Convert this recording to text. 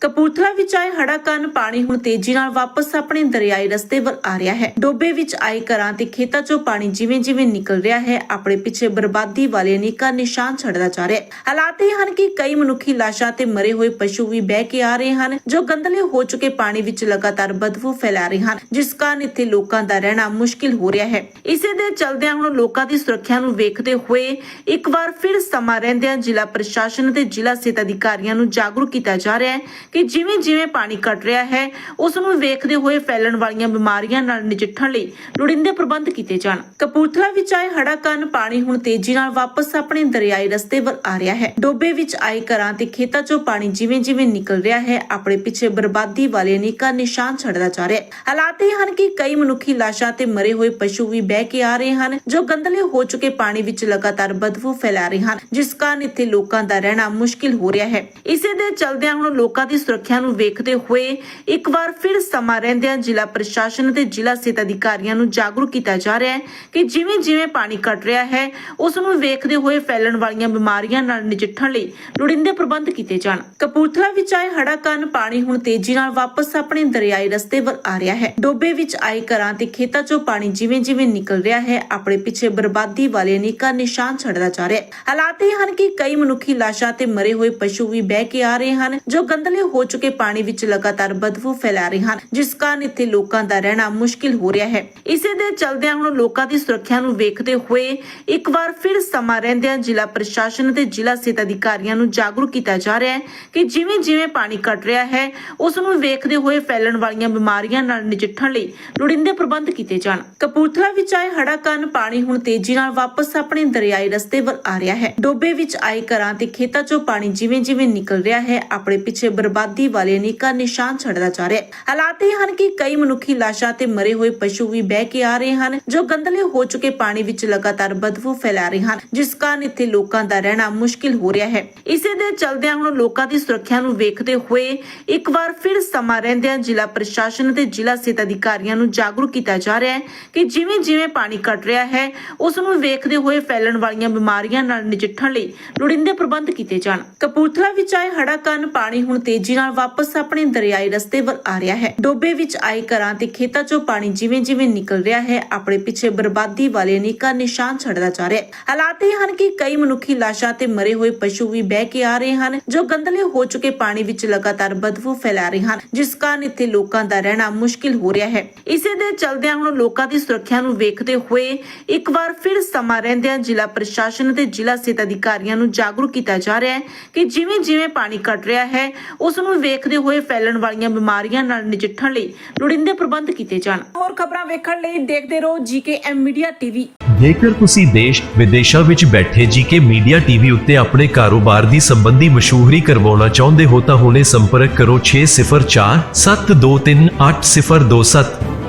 ਕਪੂਰਥਲਾ ਵਿੱਚ ਆਏ ਹੜਾ ਕਾਰਨ ਪਾਣੀ ਹੁਣ ਤੇਜ਼ੀ ਨਾਲ ਵਾਪਸ ਆਪਣੇ ਦਰਿਆਈ ਰਸਤੇ ਵੱਲ ਆ ਰਿਹਾ ਹੈ। ਡੋਬੇ ਵਿੱਚ ਆਏ ਘਰਾਂ ਤੇ ਖੇਤਾਂ 'ਚੋਂ ਪਾਣੀ ਜਿਵੇਂ-ਜਿਵੇਂ ਨਿਕਲ ਰਿਹਾ ਹੈ, ਆਪਣੇ ਪਿੱਛੇ ਬਰਬਾਦੀ ਵਾਲੇ ਅਨੇਕਾਂ ਨਿਸ਼ਾਨ ਛੱਡਦਾ ਜਾ ਰਿਹਾ ਹੈ। ਹਾਲਾਤ ਇਹ ਹਨ ਕਿ ਕਈ ਮਨੁੱਖੀ ਲਾਸ਼ਾਂ ਤੇ ਮਰੇ ਹੋਏ ਪਸ਼ੂ ਵੀ ਬਹਿ ਕੇ ਆ ਰਹੇ ਹਨ, ਜੋ ਗੰਦਲੇ ਹੋ ਚੁੱਕੇ ਪਾਣੀ ਵਿੱਚ ਲਗਾਤਾਰ ਬਦਬੂ ਫੈਲਾ ਰਹੇ ਹਨ, ਜਿਸ ਕਾਰਨ ਇੱਥੇ ਲੋਕਾਂ ਦਾ ਰਹਿਣਾ ਮੁਸ਼ਕਿਲ ਹੋ ਰਿਹਾ ਹੈ। ਇਸੇ ਦੇ ਚਲਦਿਆਂ ਹੁਣ ਲੋਕਾਂ ਦੀ ਸੁਰੱਖਿਆ ਨੂੰ ਵੇਖਦੇ ਹੋਏ ਇੱਕ ਵਾਰ ਫਿਰ ਸਮਾਂ ਰਹਿੰਦਿਆਂ ਜ਼ਿਲ੍ਹਾ ਪ੍ਰਸ਼ਾਸਨ ਅਤੇ ਜ਼ਿਲ੍ਹਾ ਸਿਹਤ ਅਧਿਕਾਰੀਆਂ ਨੂੰ ਜਾਗਰੂਕ ਕੀਤਾ ਜਾ ਰਿਹਾ ਹੈ ਕਿ ਜਿਵੇਂ ਜਿਵੇਂ ਪਾਣੀ ਘਟ ਰਿਹਾ ਹੈ ਉਸ ਨੂੰ ਵੇਖਦੇ ਹੋਏ ਫੈਲਣ ਵਾਲੀਆਂ ਬਿਮਾਰੀਆਂ ਨਾਲ ਨਜਿੱਠਣ ਲਈ ਲੋੜੀਂਦੇ ਪ੍ਰਬੰਧ ਕੀਤੇ ਜਾਣ। ਕਪੂਰਥਲਾ ਵਿੱਚ ਆਏ ਹੜ੍ਹਾਂ ਕਾਰਨ ਪਾਣੀ ਹੁਣ ਤੇਜ਼ੀ ਨਾਲ ਵਾਪਸ ਆਪਣੇ ਦਰਿਆਈ ਰਸਤੇ ਵੱਲ ਆ ਰਿਹਾ ਹੈ। ਡੋਬੇ ਵਿੱਚ ਆਏ ਘਰਾਂ ਤੇ ਖੇਤਾਂ 'ਚੋਂ ਪਾਣੀ ਜਿਵੇਂ ਜਿਵੇਂ ਨਿਕਲ ਰਿਹਾ ਹੈ, ਆਪਣੇ ਪਿੱਛੇ ਬਰਬਾਦੀ ਵਾਲੇ ਅਨੇਕਾਂ ਨਿਸ਼ਾਨ ਛੱਡਦਾ ਜਾ ਰਿਹਾ ਹੈ। ਹਾਲਾਤ ਇਹ ਹਨ ਕਿ ਕਈ ਮਨੁੱਖੀ ਲਾਸ਼ਾਂ ਤੇ ਮਰੇ ਹੋਏ ਪਸ਼ੂ ਵੀ ਬਹਿ ਕੇ ਆ ਰਹੇ ਹਨ, ਜੋ ਗੰਦਲੇ ਹੋ ਚੁੱਕੇ ਪਾਣੀ ਵਿੱਚ ਲਗਾਤਾਰ ਬਦਬੂ ਫੈਲਾ ਰਹੇ ਹਨ, ਜਿਸ ਕਾਰਨ ਇੱਥੇ ਲੋਕਾਂ ਦਾ ਰਹਿਣਾ ਮੁਸ਼ਕਿਲ ਹੋ ਰਿਹਾ ਹੈ। ਇਸੇ ਦੇ ਚਲਦਿਆਂ ਹੁਣ ਲੋਕਾਂ ਦੀ ਸੁਰੱਖਿਆ ਨੂੰ ਵੇਖਦੇ ਹੋਏ ਇੱਕ ਵਾਰ ਫਿਰ ਸਮਾਂ ਰਹਿੰਦਿਆਂ ਜ਼ਿਲ੍ਹਾ ਪ੍ਰਸ਼ਾਸਨ ਤੇ ਜ਼ਿਲ੍ਹਾ ਸਿਹਤ ਅਧਿਕਾਰੀਆਂ ਨੂੰ ਜਾਗਰੂਕ ਕੀਤਾ ਜਾ ਰਿਹਾ ਹੈ ਕਿ ਜਿਵੇਂ ਜਿਵੇਂ ਪਾਣੀ ਘਟ ਰਿਹਾ ਹੈ, ਉਸ ਨੂੰ ਵੇਖਦੇ ਹੋਏ ਫੈਲਣ ਵਾਲੀਆਂ ਬਿਮਾਰੀਆਂ ਨਾਲ ਨਜਿੱਠਣ ਲਈ ਲੋੜੀਂਦੇ ਪ੍ਰਬੰਧ ਕੀਤੇ ਜਾਣ। ਕਪੂਰਥਲਾ ਵਿੱਚ ਆਏ ਹੜ੍ਹਾਂ ਕਾਰਨ ਪਾਣੀ ਹੁਣ ਤੇਜ਼ੀ ਨਾਲ ਵਾਪਸ ਆਪਣੇ ਦਰਿਆਈ ਰਸਤੇ ਵੱਲ ਆ ਰਿਹਾ ਹੈ। ਡੋਬੇ ਵਿੱਚ ਆਏ ਘਰਾਂ ਤੇ ਖੇਤਾਂ 'ਚੋਂ ਪਾਣੀ ਜਿਵੇਂ ਜਿਵੇਂ ਨਿਕਲ ਰਿਹਾ ਹੈ, ਆਪਣੇ ਪਿੱਛੇ ਬਰਬਾਦੀ ਵਾਲੇ ਅਨੇਕਾਂ ਨਿਸ਼ਾਨ ਛੱਡਦਾ ਜਾ ਰਿਹਾ ਹੈ। ਹਾਲਾਤ ਇਹ ਹਨ ਕਿ ਕਈ ਮਨੁੱਖੀ ਲਾਸ਼ਾਂ ਤੇ ਮਰੇ ਹੋਏ ਪਸ਼ੂ ਵੀ ਬਹਿ ਕੇ ਆ ਰਹੇ ਹਨ, ਜੋ ਗੰਦਲੇ ਹੋ ਚੁੱਕੇ ਪਾਣੀ ਵਿੱਚ ਲਗਾਤਾਰ ਬਦਬੂ ਫੈਲਾ ਰਹੇ ਹਨ, ਜਿਸ ਕਾਰਨ ਇੱਥੇ ਲੋਕਾਂ ਦਾ ਰਹਿਣਾ ਮੁਸ਼ਕਿਲ ਹੋ ਰਿਹਾ ਹੈ। ਇਸੇ ਦੇ ਚਲਦਿਆਂ ਹੁਣ ਲੋਕਾਂ ਦੀ ਸੁਰੱਖਿਆ ਨੂੰ ਵੇਖਦੇ ਹੋਏ ਇੱਕ ਵਾਰ ਫਿਰ ਸਮਾਂ ਰਹਿੰਦਿਆਂ ਜ਼ਿਲ੍ਹਾ ਪ੍ਰਸ਼ਾਸਨ ਤੇ ਜ਼ਿਲ੍ਹਾ ਸਿਹਤ ਅਧਿਕਾਰੀਆਂ ਨੂੰ ਜਾਗਰੂਕ ਕੀਤਾ ਜਾ ਰਿਹਾ ਹੈ ਕਿ ਜਿਵੇਂ ਜਿਵੇਂ ਪਾਣੀ ਘਟ ਰਿਹਾ ਹੈ, ਉਸ ਨੂੰ ਵੇਖਦੇ ਹੋਏ ਫੈਲਣ ਵਾਲੀਆਂ ਬਿਮਾਰੀਆਂ ਨਾਲ ਨਜਿੱਠਣ ਲਈ ਲੋੜੀਂਦੇ ਪ੍ਰਬੰਧ ਕੀਤੇ ਜਾਣ। ਕਪੂਰਥਲਾ ਵਿੱਚ ਆਏ ਹੜਾ ਕਾਰਨ ਪਾਣੀ ਹੁਣ ਤੇਜ਼ੀ ਨਾਲ ਵਾਪਸ ਆਪਣੇ ਦਰਿਆਈ ਰਸਤੇ ਵੱਲ ਆ ਰਿਹਾ ਹੈ। ਡੋਬੇ ਵਿੱਚ ਆਏ ਘਰਾਂ ਤੇ ਖੇਤਾਂ 'ਚੋਂ ਪਾਣੀ ਜਿਵੇਂ ਜਿਵੇਂ ਨਿਕਲ ਰਿਹਾ ਹੈ, ਆਪਣੇ ਪਿੱਛੇ ਬਰਬਾਦ ਵਾਲੇ ਅਨੇਕਾਂ ਨਿਸ਼ਾਨ ਛੱਡਦਾ ਜਾ ਰਿਹਾ ਹੈ। ਹਾਲਾਤ ਇਹ ਹਨ ਕਿ ਕਈ ਮਨੁੱਖੀ ਲਾਸ਼ਾਂ ਤੇ ਮਰੇ ਹੋਏ ਪਸ਼ੂ ਵੀ ਬਹਿ ਕੇ ਆ ਰਹੇ ਹਨ, ਜੋ ਗੰਦਲੇ ਹੋ ਚੁੱਕੇ ਪਾਣੀ ਵਿੱਚ ਲਗਾਤਾਰ ਬਦਬੂ ਫੈਲਾ ਰਹੇ ਹਨ, ਜਿਸ ਕਾਰਨ ਇੱਥੇ ਲੋਕਾਂ ਦਾ ਰਹਿਣਾ ਮੁਸ਼ਕਿਲ ਹੋ ਰਿਹਾ ਹੈ। ਇਸੇ ਦੇ ਚਲਦਿਆਂ ਹੁਣ ਲੋਕਾਂ ਦੀ ਸੁਰੱਖਿਆ ਨੂੰ ਵੇਖਦੇ ਹੋਏ ਇੱਕ ਵਾਰ ਫਿਰ ਸਮਾਂ ਰਹਿੰਦਿਆਂ ਜ਼ਿਲ੍ਹਾ ਪ੍ਰਸ਼ਾਸਨ ਤੇ ਜ਼ਿਲ੍ਹਾ ਸਿਹਤ ਅਧਿਕਾਰੀਆਂ ਨੂੰ ਜਾਗਰੂਕ ਕੀਤਾ ਜਾ ਰਿਹਾ ਹੈ ਕਿ ਜਿਵੇਂ ਜਿਵੇਂ ਪਾਣੀ ਘਟ ਰਿਹਾ ਹੈ, ਉਸ ਨੂੰ ਵੇਖਦੇ ਹੋਏ ਫੈਲਣ ਵਾਲੀਆਂ ਬਿਮਾਰੀਆਂ ਨਾਲ ਨਜਿੱਠਣ ਲਈ ਲੋੜੀਂਦੇ ਪ੍ਰਬੰਧ ਕੀਤੇ ਜਾਣ। ਕਪੂਰਥਲਾ ਵਿੱਚ ਆਏ ਹੜਾ ਕਾਰਨ ਪਾਣੀ ਹੁਣ ਤੇਜ਼ੀ ਨਾਲ ਵਾਪਸ ਆਪਣੇ ਦਰਿਆਈ ਰਸਤੇ ਵੱਲ ਆ ਰਿਹਾ ਹੈ। ਡੋਬੇ ਵਿੱਚ ਆਏ ਘਰਾਂ ਤੇ ਖੇਤਾਂ 'ਚੋਂ ਪਾਣੀ ਜਿਵੇਂ ਜਿਵੇਂ ਨਿਕਲ ਰਿਹਾ ਹੈ, ਆਪਣੇ ਪਿੱਛੇ ਬਰਬਾਦੀ ਵਾਲੇ ਅਨੇਕਾਂ ਨਿਸ਼ਾਨ ਛੱਡਦਾ ਜਾ ਰਿਹਾ ਹੈ। ਹਾਲਾਤ ਇਹ ਹਨ ਕਿ ਕਈ ਮਨੁੱਖੀ ਲਾਸ਼ਾਂ ਤੇ ਮਰੇ ਹੋਏ ਪਸ਼ੂ ਵੀ ਬਹਿ ਕੇ ਆ ਰਹੇ ਹਨ, ਜੋ ਗੰਦਲੇ ਹੋ ਚੁੱਕੇ ਪਾਣੀ ਵਿੱਚ ਲਗਾਤਾਰ ਬਦਬੂ ਫੈਲਾ ਰਹੇ ਹਨ, ਜਿਸ ਕਾਰਨ ਇੱਥੇ ਲੋਕਾਂ ਦਾ ਰਹਿਣਾ ਮੁਸ਼ਕਿਲ ਹੋ ਰਿਹਾ ਹੈ। ਇਸੇ ਦੇ ਚਲਦਿਆਂ ਹੁਣ ਲੋਕਾਂ ਦੀ ਸੁਰੱਖਿਆ ਨੂੰ ਵੇਖਦੇ ਹੋਏ ਇੱਕ ਵਾਰ ਫਿਰ ਸਮਾਂ ਰਹਿੰਦਿਆਂ ਜ਼ਿਲ੍ਹਾ ਪ੍ਰਸ਼ਾਸਨ ਅਤੇ ਜ਼ਿਲ੍ਹਾ ਸਿਹਤ ਅਧਿਕਾਰੀਆਂ ਨੂੰ ਜਾਗਰੂਕ ਕੀਤਾ ਜਾ ਰਿਹਾ ਹੈ ਕਿ ਜਿਵੇਂ ਜਿਵੇਂ ਪਾਣੀ ਘਟ ਰਿਹਾ ਹੈ ਉਸ ਨੂੰ ਵੇਖਦੇ ਹੋਏ ਫੈਲਣ ਵਾਲੀਆਂ ਬਿਮਾਰੀਆਂ ਨਾਲ ਨਜਿੱਠਣ ਲਈ ਲੋੜੀਂਦੇ ਪ੍ਰਬੰਧ ਕੀਤੇ ਜਾਣ। ਹੋਰ ਖਬਰਾਂ ਵੇਖਣ ਲਈ ਦੇਖਦੇ ਰਹੋ ਜੀਕੇਐਮ ਮੀਡੀਆ ਟੀਵੀ। ਜੇਕਰ ਤੁਸੀਂ ਦੇਸ਼ ਵਿਦੇਸ਼ਾਂ ਵਿੱਚ ਬੈਠੇ ਜੀਕੇ ਮੀਡੀਆ ਟੀਵੀ ਉੱਤੇ ਆਪਣੇ ਕਾਰੋਬਾਰ ਦੀ ਸੰਬੰਧੀ ਮਸ਼ਹੂਰੀ ਕਰਵਾਉਣਾ ਚਾਹੁੰਦੇ ਹੋ ਤਾਂ ਹੁਣੇ ਸੰਪਰਕ ਕਰੋ 604 723 8027